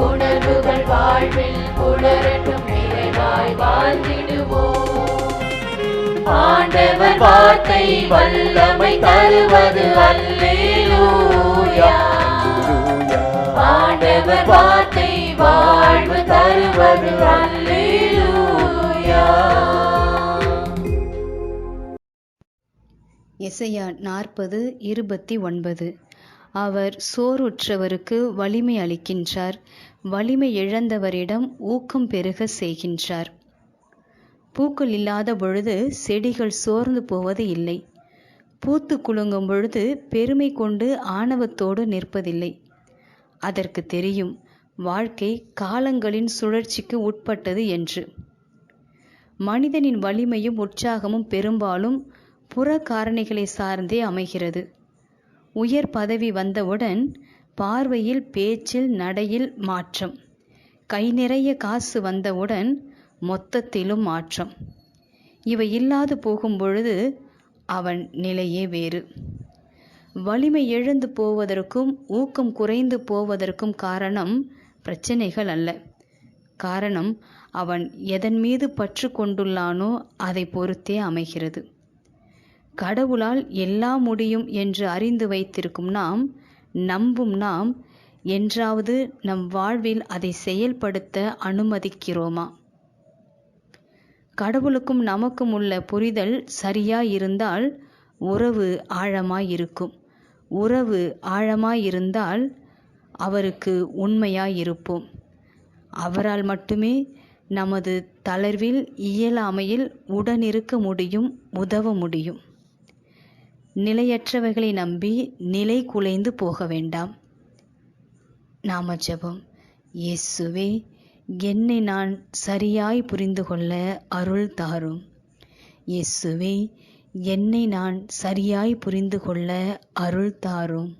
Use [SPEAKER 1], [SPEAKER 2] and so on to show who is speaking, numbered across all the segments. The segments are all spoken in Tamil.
[SPEAKER 1] உணர்வுகள் வாழ்வில் புலரட்டும் நிறைவாய் வாழ்ந்திடுவோம். ஆண்டவர் வார்த்தை வல்லமை தருவது அல்லேலூயா. ஆண்டவர் வார்த்தை வாழ்வு தருவது அல்லேலூயா.
[SPEAKER 2] எசையா நாற்பது இருபத்தி ஒன்பது. அவர் சோறுற்றவருக்கு வலிமை அளிக்கின்றார். வலிமை இழந்தவரிடம் ஊக்கம் பெருக செய்கின்றார். பூக்கள் இல்லாத பொழுது செடிகள் சோர்ந்து போவது இல்லை. பூத்து குலுங்கும் பொழுது பெருமை கொண்டு ஆணவத்தோடு நிற்பதில்லை. அதற்கு தெரியும் வாழ்க்கை காலங்களின் சுழற்சிக்கு உட்பட்டது என்று. மனிதனின் வலிமையும் உற்சாகமும் பெரும்பாலும் புற காரணிகளை சார்ந்தே அமைகிறது. உயர் பதவி வந்தவுடன் பார்வையில் பேச்சில் நடையில் மாற்றம். கை நிறைய காசு வந்தவுடன் மொத்தத்திலும் மாற்றம். இவை இல்லாது போகும் பொழுது அவன் நிலையே வேறு. வலிமை இழந்து போவதற்கும் ஊக்கம் குறைந்து போவதற்கும் காரணம் பிரச்சனைகள் அல்ல. காரணம் அவன் எதன் மீது பற்று கொண்டுள்ளானோ அதை பொறுத்தே அமைகிறது. கடவுளால் எல்லாம் முடியும் என்று அறிந்து வைத்திருக்கும் நாம் நம்பும் நாம் என்றாவது நம் வாழ்வில் அதை செயல்படுத்த அனுமதிக்கிறோமா? கடவுளுக்கும் நமக்கும் உள்ள புரிதல் சரியாயிருந்தால் உறவு ஆழமாயிருக்கும். உறவு ஆழமாயிருந்தால் அவருக்கு உண்மையாயிருப்போம். அவரால் மட்டுமே நமது தளர்வில் இயலாமையில் உடனிருக்க முடியும் உதவ முடியும். நிலையற்றவைகளை நம்பி நிலை குலைந்து போக வேண்டாம். நாம ஜெபம். இயேசுவே என்னை நான் சரியாய் புரிந்து கொள்ள அருள் தாரும். இயேசுவே என்னை நான் சரியாய் புரிந்து கொள்ள அருள் தாரும்.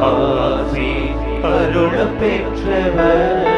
[SPEAKER 3] ஆசி அருள பெற்றவர்.